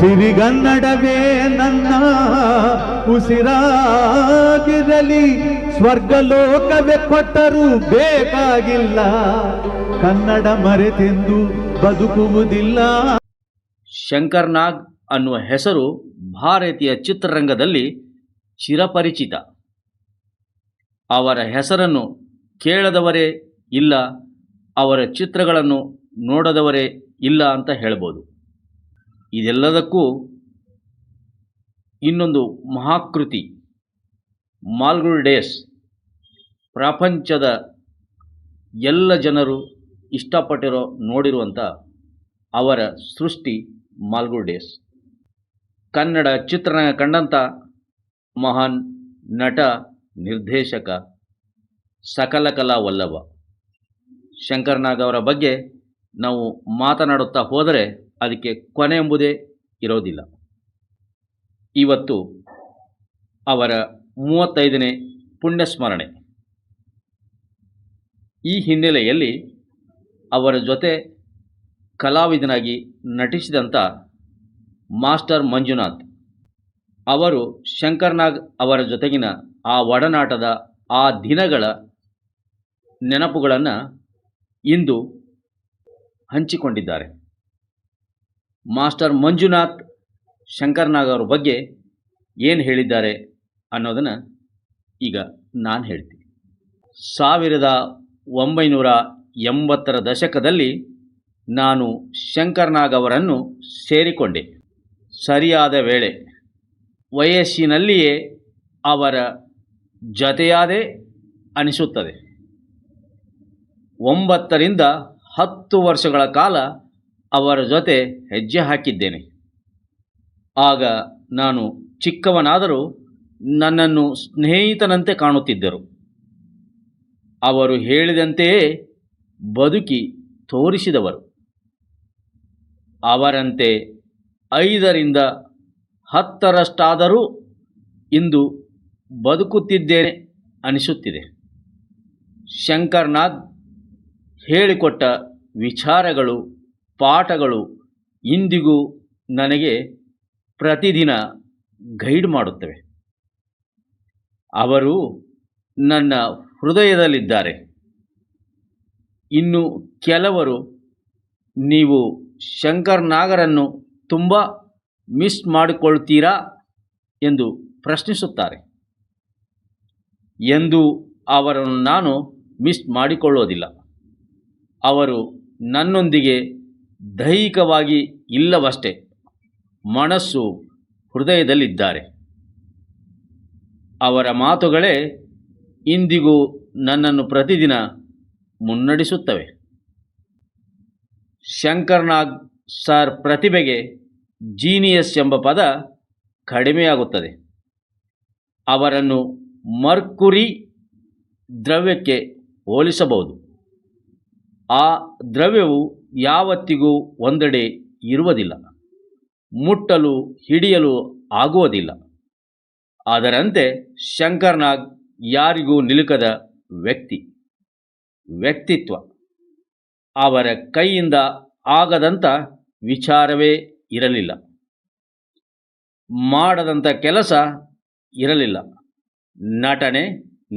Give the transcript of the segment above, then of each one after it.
ಸಿರಿಗನ್ನಡವೇ ನನ್ನ ಉಸಿರಾಗಿರಲಿ, ಸ್ವರ್ಗಲೋಕವೇ ಕೊಟ್ಟರೂ ಬೇಕಾಗಿಲ್ಲ. ಕನ್ನಡ ಮರೆತೆಂದು ಬದುಕುವುದಿಲ್ಲ. ಶಂಕರ್ ನಾಗ್ ಅನ್ನುವ ಹೆಸರು ಭಾರತೀಯ ಚಿತ್ರರಂಗದಲ್ಲಿ ಚಿರಪರಿಚಿತ. ಅವರ ಹೆಸರನ್ನು ಕೇಳದವರೇ ಇಲ್ಲ, ಅವರ ಚಿತ್ರಗಳನ್ನು ನೋಡದವರೇ ಇಲ್ಲ ಅಂತ ಹೇಳ್ಬೋದು. ಇದೆಲ್ಲದಕ್ಕೂ ಇನ್ನೊಂದು ಮಹಾಕೃತಿ, ಮಾಲ್ಗುಲ್ ಡೇಸ್. ಪ್ರಪಂಚದ ಎಲ್ಲ ಜನರು ಇಷ್ಟಪಟ್ಟಿರೋ ನೋಡಿರುವಂಥ ಅವರ ಸೃಷ್ಟಿ ಮಾಲ್ಗುಲ್ ಡೇಸ್. ಕನ್ನಡ ಚಿತ್ರರಂಗ ಕಂಡಂಥ ಮಹಾನ್ ನಟ, ನಿರ್ದೇಶಕ, ಸಕಲ ಕಲಾ ವಲ್ಲಭ. ಶಂಕರ್ನಾಗ್ ಅವರ ಬಗ್ಗೆ ನಾವು ಮಾತನಾಡುತ್ತಾ ಹೋದರೆ ಅದಕ್ಕೆ ಕೊನೆ ಎಂಬುದೇ ಇರೋದಿಲ್ಲ. ಇವತ್ತು ಅವರ ಮೂವತ್ತೈದನೇ ಪುಣ್ಯಸ್ಮರಣೆ. ಈ ಹಿನ್ನೆಲೆಯಲ್ಲಿ ಅವರ ಜೊತೆ ಕಲಾವಿದನಾಗಿ ನಟಿಸಿದಂಥ ಮಾಸ್ಟರ್ ಮಂಜುನಾಥ್ ಅವರು ಶಂಕರ್ನಾಗ್ ಅವರ ಜೊತೆಗಿನ ಆ ಒಡನಾಟದ ಆ ದಿನಗಳ ನೆನಪುಗಳನ್ನು ಇಂದು ಹಂಚಿಕೊಂಡಿದ್ದಾರೆ. ಮಾಸ್ಟರ್ ಮಂಜುನಾಥ್ ಶಂಕರ್ನಾಗ್ ಅವ್ರ ಬಗ್ಗೆ ಏನು ಹೇಳಿದ್ದಾರೆ ಅನ್ನೋದನ್ನು ಈಗ ನಾನು ಹೇಳ್ತೀನಿ. ಸಾವಿರದ ಒಂಬೈನೂರ ಎಂಬತ್ತರ ದಶಕದಲ್ಲಿ ನಾನು ಶಂಕರ್ನಾಗ್ ಅವರನ್ನು ಸೇರಿಕೊಂಡೆ. ಸರಿಯಾದ ವೇಳೆ ವಯಸ್ಸಿನಲ್ಲಿಯೇ ಅವರ ಜತೆಯಾದೆ ಅನಿಸುತ್ತದೆ. ಒಂಬತ್ತರಿಂದ ಹತ್ತು ವರ್ಷಗಳ ಕಾಲ ಅವರ ಜೊತೆ ಹೆಜ್ಜೆ ಹಾಕಿದ್ದೇನೆ. ಆಗ ನಾನು ಚಿಕ್ಕವನಾದರೂ ನನ್ನನ್ನು ಸ್ನೇಹಿತನಂತೆ ಕಾಣುತ್ತಿದ್ದರು. ಅವರು ಹೇಳಿದಂತೆಯೇ ಬದುಕಿ ತೋರಿಸಿದವರು. ಅವರಂತೆ ಐದರಿಂದ ಹತ್ತರಷ್ಟಾದರೂ ಇಂದು ಬದುಕುತ್ತಿದ್ದೇನೆ ಅನಿಸುತ್ತಿದೆ. ಶಂಕರ್ನಾಗ್ ಹೇಳಿಕೊಟ್ಟ ವಿಚಾರಗಳು ಪಾಠಗಳು ಇಂದಿಗೂ ನನಗೆ ಪ್ರತಿದಿನ ಗೈಡ್ ಮಾಡುತ್ತವೆ. ಅವರು ನನ್ನ ಹೃದಯದಲ್ಲಿದ್ದಾರೆ. ಇನ್ನು ಕೆಲವರು ನೀವು ಶಂಕರ್ ನಾಗರನ್ನು ತುಂಬ ಮಿಸ್ ಮಾಡಿಕೊಳ್ತೀರಾ ಎಂದು ಪ್ರಶ್ನಿಸುತ್ತಾರೆ. ಎಂದು ಅವರನ್ನು ನಾನು ಮಿಸ್ ಮಾಡಿಕೊಳ್ಳೋದಿಲ್ಲ. ಅವರು ನನ್ನೊಂದಿಗೆ ದೈಹಿಕವಾಗಿ ಇಲ್ಲವಷ್ಟೇ ಮನಸ್ಸು ಹೃದಯದಲ್ಲಿದ್ದಾರೆ. ಅವರ ಮಾತುಗಳೇ ಇಂದಿಗೂ ನನ್ನನ್ನು ಪ್ರತಿದಿನ ಮುನ್ನಡೆಸುತ್ತವೆ. ಶಂಕರ್ನಾಗ್ ಸರ್ ಪ್ರತಿಭೆಗೆ ಜೀನಿಯಸ್ ಎಂಬ ಪದ ಕಡಿಮೆಯಾಗುತ್ತದೆ. ಅವರನ್ನು ಮರ್ಕುರಿ ದ್ರವ್ಯಕ್ಕೆ ಹೋಲಿಸಬಹುದು. ಆ ದ್ರವ್ಯವು ಯಾವತ್ತಿಗೂ ಒಂದೆಡೆ ಇರುವುದಿಲ್ಲ. ಮುಟ್ಟಲು, ಹಿಡಿಯಲು ಆಗುವುದಿಲ್ಲ. ಅದರಂತೆ ಶಂಕರ್ನಾಗ್ ಯಾರಿಗೂ ನಿಲುಕದ ವ್ಯಕ್ತಿ, ವ್ಯಕ್ತಿತ್ವ. ಅವರ ಕೈಯಿಂದ ಆಗದಂಥ ವಿಚಾರವೇ ಇರಲಿಲ್ಲ. ಮಾಡದಂಥ ಕೆಲಸ ಇರಲಿಲ್ಲ. ನಟನೆ,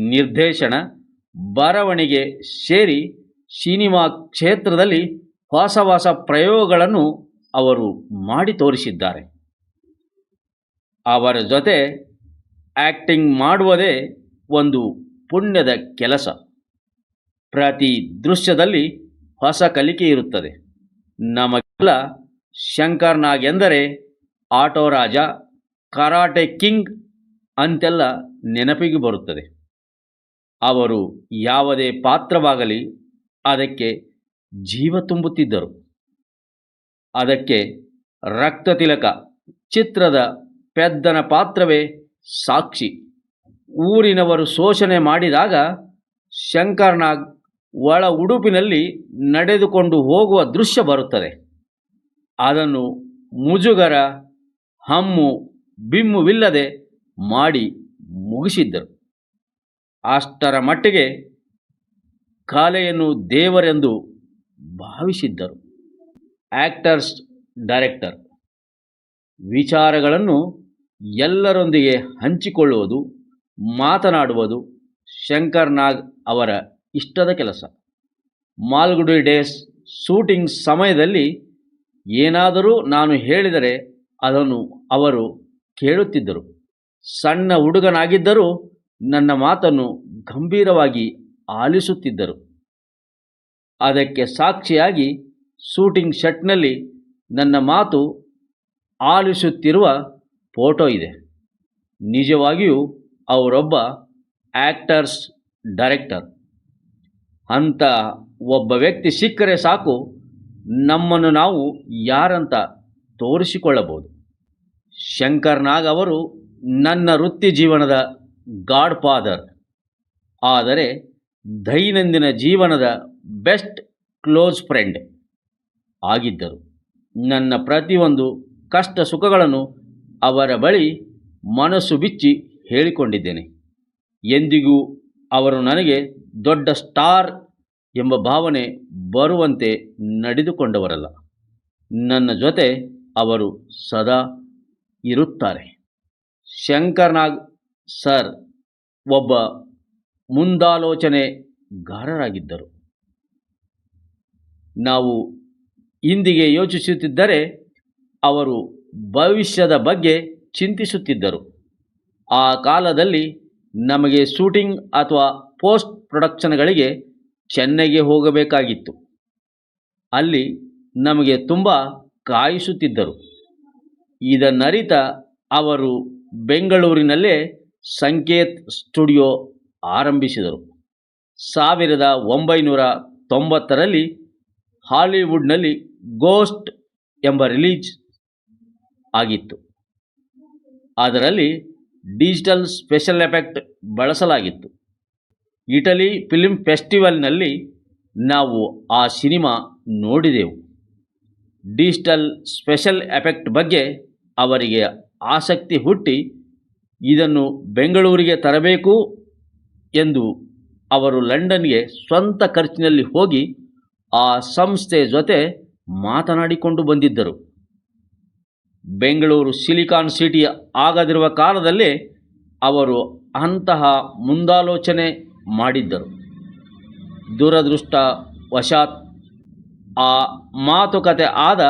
ನಿರ್ದೇಶನ, ಬರವಣಿಗೆ ಸೇರಿ ಸಿನಿಮಾ ಕ್ಷೇತ್ರದಲ್ಲಿ ಹೊಸ ಹೊಸ ಪ್ರಯೋಗಗಳನ್ನು ಅವರು ಮಾಡಿ ತೋರಿಸಿದ್ದಾರೆ. ಅವರ ಜೊತೆ ಆ್ಯಕ್ಟಿಂಗ್ ಮಾಡುವುದೇ ಒಂದು ಪುಣ್ಯದ ಕೆಲಸ. ಪ್ರತಿ ದೃಶ್ಯದಲ್ಲಿ ಹೊಸ ಕಲಿಕೆ ಇರುತ್ತದೆ. ನಮಗೆಲ್ಲ ಶಂಕರ್ನಾಗ್ ಎಂದರೆ ಆಟೋ ರಾಜ, ಕರಾಟೆ ಕಿಂಗ್ ಅಂತೆಲ್ಲ ನೆನಪಿಗೆ ಬರುತ್ತದೆ. ಅವರು ಯಾವುದೇ ಪಾತ್ರವಾಗಲಿ ಅದಕ್ಕೆ ಜೀವ ತುಂಬುತ್ತಿದ್ದರು. ಅದಕ್ಕೆ ರಕ್ತ ತಿಲಕ, ಚಿತ್ರದ ಪೆದ್ದನ ಪಾತ್ರವೇ ಸಾಕ್ಷಿ. ಊರಿನವರು ಶೋಷಣೆ ಮಾಡಿದಾಗ ಶಂಕರ್ನಾಗ್ ಒಳ ಉಡುಪಿನಲ್ಲಿ ನಡೆದುಕೊಂಡು ಹೋಗುವ ದೃಶ್ಯ ಬರುತ್ತದೆ. ಅದನ್ನು ಮುಜುಗರ, ಹಮ್ಮು, ಬಿಮ್ಮುವಿಲ್ಲದೆ ಮಾಡಿ ಮುಗಿಸಿದ್ದರು. ಅಷ್ಟರ ಮಟ್ಟಿಗೆ ಕಲೆಯನ್ನು ದೇವರೆಂದು ಭಾವಿಸಿದ್ದರು. Actors director. ವಿಚಾರಗಳನ್ನು ಎಲ್ಲರೊಂದಿಗೆ ಹಂಚಿಕೊಳ್ಳುವುದು, ಮಾತನಾಡುವುದು ಶಂಕರ್ ನಾಗ್ ಅವರ ಇಷ್ಟದ ಕೆಲಸ. ಮಾಲ್ಗುಡಿ ಡೇಸ್ ಶೂಟಿಂಗ್ ಸಮಯದಲ್ಲಿ ಏನಾದರೂ ನಾನು ಹೇಳಿದರೆ ಅದನ್ನು ಅವರು ಕೇಳುತ್ತಿದ್ದರು. ಸಣ್ಣ ಹುಡುಗನಾಗಿದ್ದರೂ ನನ್ನ ಮಾತನ್ನು ಗಂಭೀರವಾಗಿ ಆಲಿಸುತ್ತಿದ್ದರು. ಅದಕ್ಕೆ ಸಾಕ್ಷಿಯಾಗಿ ಶೂಟಿಂಗ್ ಶಟ್ನಲ್ಲಿ ನನ್ನ ಮಾತು ಆಲಿಸುತ್ತಿರುವ ಫೋಟೋ ಇದೆ. ನಿಜವಾಗಿಯೂ ಅವರೊಬ್ಬ ಆ್ಯಕ್ಟರ್ಸ್ ಡೈರೆಕ್ಟರ್. ಅಂತ ಒಬ್ಬ ವ್ಯಕ್ತಿ ಸಿಕ್ಕರೆ ಸಾಕು, ನಮ್ಮನ್ನು ನಾವು ಯಾರಂತ ತೋರಿಸಿಕೊಳ್ಳಬಹುದು. ಶಂಕರ್ ನಾಗ್ ಅವರು ನನ್ನ ವೃತ್ತಿ ಜೀವನದ ಗಾಡ್ ಫಾದರ್. ಆದರೆ ದೈನಂದಿನ ಜೀವನದ ಬೆಸ್ಟ್ ಕ್ಲೋಸ್ ಫ್ರೆಂಡ್ ಆಗಿದ್ದರು. ನನ್ನ ಪ್ರತಿಯೊಂದು ಕಷ್ಟ ಸುಖಗಳನ್ನು ಅವರ ಬಳಿ ಮನಸ್ಸು ಬಿಚ್ಚಿ ಹೇಳಿಕೊಂಡಿದ್ದೇನೆ. ಎಂದಿಗೂ ಅವರು ನನಗೆ ದೊಡ್ಡ ಸ್ಟಾರ್ ಎಂಬ ಭಾವನೆ ಬರುವಂತೆ ನಡೆದುಕೊಂಡವರಲ್ಲ. ನನ್ನ ಜೊತೆ ಅವರು ಸದಾ ಇರುತ್ತಾರೆ. ಶಂಕರ್ನಾಗ್ ಸರ್, ಒಬ್ಬ ಮುಂದಾಲೋಚನೆಗಾರರಾಗಿದ್ದರು ನಾವು ಇಂದಿಗೆ ಯೋಚಿಸುತ್ತಿದ್ದರೆ ಅವರು ಭವಿಷ್ಯದ ಬಗ್ಗೆ ಚಿಂತಿಸುತ್ತಿದ್ದರು. ಆ ಕಾಲದಲ್ಲಿ ನಮಗೆ ಶೂಟಿಂಗ್ ಅಥವಾ ಪೋಸ್ಟ್ ಪ್ರೊಡಕ್ಷನ್ಗಳಿಗೆ ಚೆನ್ನೈಗೆ ಹೋಗಬೇಕಾಗಿತ್ತು. ಅಲ್ಲಿ ನಮಗೆ ತುಂಬ ಕಾಯಿಸುತ್ತಿದ್ದರು. ಇದನ್ನರಿತ ಅವರು ಬೆಂಗಳೂರಿನಲ್ಲೇ ಸಂಕೇತ್ ಸ್ಟುಡಿಯೋ ಆರಂಭಿಸಿದರು. ಸಾವಿರದ ಒಂಬೈನೂರ ತೊಂಬತ್ತರಲ್ಲಿ ಹಾಲಿವುಡ್ನಲ್ಲಿ ಗೋಸ್ಟ್ ಎಂಬ ರಿಲೀಜ್ ಆಗಿತ್ತು. ಅದರಲ್ಲಿ ಡಿಜಿಟಲ್ ಸ್ಪೆಷಲ್ ಎಫೆಕ್ಟ್ ಬಳಸಲಾಗಿತ್ತು. ಇಟಲಿ ಫಿಲ್ಮ್ ಫೆಸ್ಟಿವಲ್ನಲ್ಲಿ ನಾವು ಆ ಸಿನಿಮಾ ನೋಡಿದೆವು. ಡಿಜಿಟಲ್ ಸ್ಪೆಷಲ್ ಎಫೆಕ್ಟ್ ಬಗ್ಗೆ ಅವರಿಗೆ ಆಸಕ್ತಿ ಹುಟ್ಟಿ ಇದನ್ನು ಬೆಂಗಳೂರಿಗೆ ತರಬೇಕು ಎಂದು ಅವರು ಲಂಡನ್ಗೆ ಸ್ವಂತ ಖರ್ಚಿನಲ್ಲಿ ಹೋಗಿ ಆ ಸಂಸ್ಥೆ ಜೊತೆ ಮಾತನಾಡಿಕೊಂಡು ಬಂದಿದ್ದರು. ಬೆಂಗಳೂರು ಸಿಲಿಕಾನ್ ಸಿಟಿ ಆಗದಿರುವ ಕಾಲದಲ್ಲೇ ಅವರು ಅಂತಹ ಮುಂದಾಲೋಚನೆ ಮಾಡಿದ್ದರು. ದುರದೃಷ್ಟ ವಶಾತ್ ಆ ಮಾತುಕತೆ ಆದ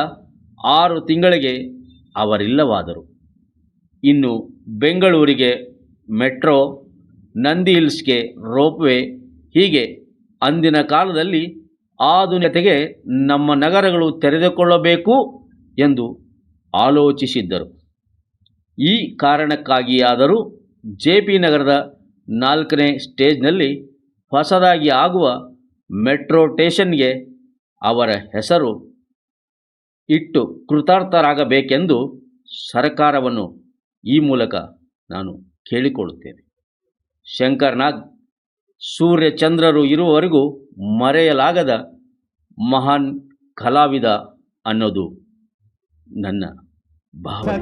ಆರು ತಿಂಗಳಿಗೆ ಅವರಿಲ್ಲವಾದರು. ಇನ್ನು ಬೆಂಗಳೂರಿಗೆ ಮೆಟ್ರೋ ನಂದಿ ಹಿಲ್ಸ್ಗೆ ರೋಪ್ವೇ. ಹೀಗೆ ಅಂದಿನ ಕಾಲದಲ್ಲಿ ಆಧುನಿಕತೆಗೆ ನಮ್ಮ ನಗರಗಳು ತೆರೆದುಕೊಳ್ಳಬೇಕು ಎಂದು ಆಲೋಚಿಸಿದ್ದರು. ಈ ಕಾರಣಕ್ಕಾಗಿಯಾದರೂ ಜೆ ಪಿ ನಗರದ ನಾಲ್ಕನೇ ಸ್ಟೇಜ್ನಲ್ಲಿ ಹೊಸದಾಗಿ ಆಗುವ ಮೆಟ್ರೋ ಟೇಷನ್ಗೆ ಅವರ ಹೆಸರು ಇಟ್ಟು ಕೃತಾರ್ಥರಾಗಬೇಕೆಂದು ಸರ್ಕಾರವನ್ನು ಈ ಮೂಲಕ ನಾನು ಕೇಳಿಕೊಳ್ಳುತ್ತೇನೆ. ಶಂಕರ್ನಾಗ್ ಸೂರ್ಯಚಂದ್ರರು ಇರುವವರೆಗೂ ಮರೆಯಲಾಗದ ಮಹಾನ್ ಕಲಾವಿದ ಅನ್ನೋದು ನನ್ನ ಭಾವನೆ.